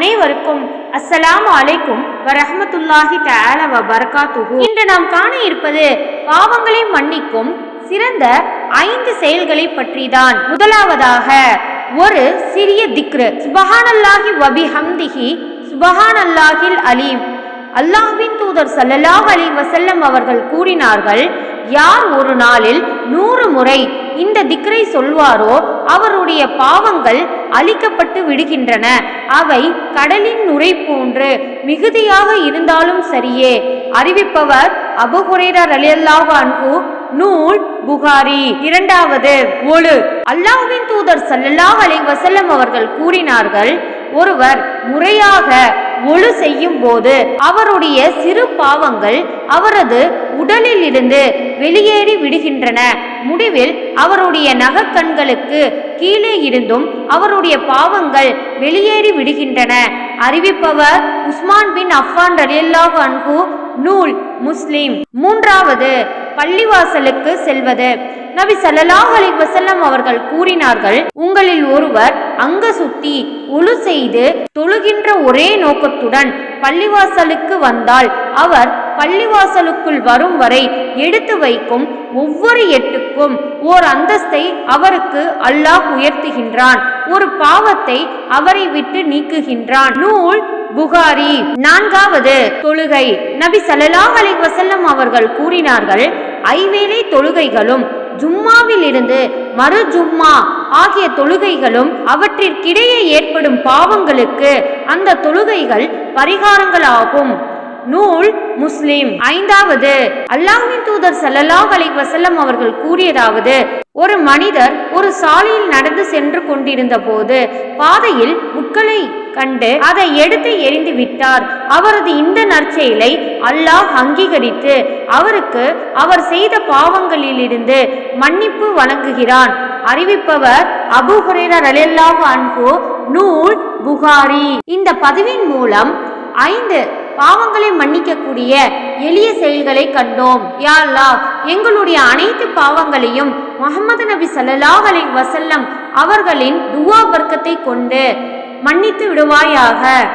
அனைவருக்கும் அஸ்ஸலாம் அலைக்கும் வரஹ்மத்துல்லாஹி தஆலா வ பரகாத்துஹு இன்று நாம் காண இருப்பது பாவங்களை மன்னிக்கும் சிறந்த ஐந்து செயல்களை பற்றிதான். முதலாவதாக ஒரு சிறிய திக்ரு. சுபஹானல்லாஹி வபி ஹம்திஹி சுபஹானல்லாஹில் அலீம். அல்லாஹ்வின் தூதர் சல்லல்லாஹ் அலி வசல்லம் அவர்கள் கூறினார்கள் யார் ஒரு நாளில் நூறு முறை இந்த திக்ரை சொல்வாரோ அவருடைய பாவங்கள் அழிக்கப்பட்டு விடுகின்றன. அவை கடலின் நுரை போன்று மிகுதியாக இருந்தாலும் சரியே. அறிவிப்பவர் அபு ஹுரைரா ரலியல்லாஹு நூல் புகாரி. இரண்டாவது ஒழு அல்லாஹ்வின் தூதர் ஸல்லல்லாஹு அலைஹி வசல்லம் அவர்கள் கூறினார்கள் ஒருவர் முறையாக ஒழு செய்யும் போது அவருடைய சிறு பாவங்கள் அவரது உடலில் இருந்து வெளியேறி விடுகின்றன. முடிவில் அவருடைய நகக்கண்களுக்கு கீழே இருந்தும் அவருடைய பாவங்கள் வெளியேறி விடுகின்றன. அறிவிப்பவர் உஸ்மான் பின் அஃபான் ரலியல்லாஹு அன்ஹு நூல் முஸ்லிம். மூன்றாவது பள்ளிவாசலுக்கு செல்வது. நபி சல்லாஹ் அலி வசல்லம் அவர்கள் கூறினார்கள் உங்களில் ஒருவர் அங்க சுத்தி உழு செய்து தொழுகின்ற ஒரே நோக்கத்துடன் பள்ளிவாசலுக்கு வந்தால் அவர் பள்ளிவாசலுக்குள் வரும் வரை எடுத்து வைக்கும் ஒவ்வொரு எட்டுக்கும் ஓர் அந்தஸ்தை அவருக்கு அல்லாஹ் உயர்த்துகின்றான். ஒரு பாவத்தை அவரை விட்டு நீக்குகின்றான். நூல் புகாரி. நான்காவது தொழுகை. நபி சல்லாஹ் அலி வசல்லம் அவர்கள் கூறினார்கள் ஐவேளை தொழுகைகளும் ஜும்மாவில் இருந்து மறு ஜும்மா ஆகிய தொழுகைகளும் அவற்றிற்கிடையே ஏற்படும் பாவங்களுக்கு அந்த தொழுகைகள் பரிகாரங்களாகும். நூல் முஸ்லிம். ஐந்தாவது அல்லாஹின் தூதர் ஸல்லல்லாஹு அலை வசல்லம் அவர்கள் கூறியதாவது ஒரு மனிதர் ஒரு சாலையில் நடந்து சென்று கொண்டிருந்த போது பாதையில் முட்களை கண்டு அதை எடுத்து எறிந்து விட்டார். அவரது இந்த நற்செயலை அல்லாஹ் அங்கீகரித்து அவருக்கு அவர் செய்த பாவங்களிலிருந்து மன்னிப்பு வழங்குகிறான். அறிவிப்பவர் அபு ஹுரைரா அன்பு நூல் புகாரி. இந்த பதிவின் மூலம் ஐந்து பாவங்களை மன்னிக்கக்கூடிய எளிய செயல்களை கண்டோம். யா எங்களுடைய அனைத்து பாவங்களையும் முகமது நபி சல்லாஹ் அலைஹி வசல்லம் அவர்களின் துவா வர்க்கத்தை கொண்டு மன்னித்து விடுவாயாக.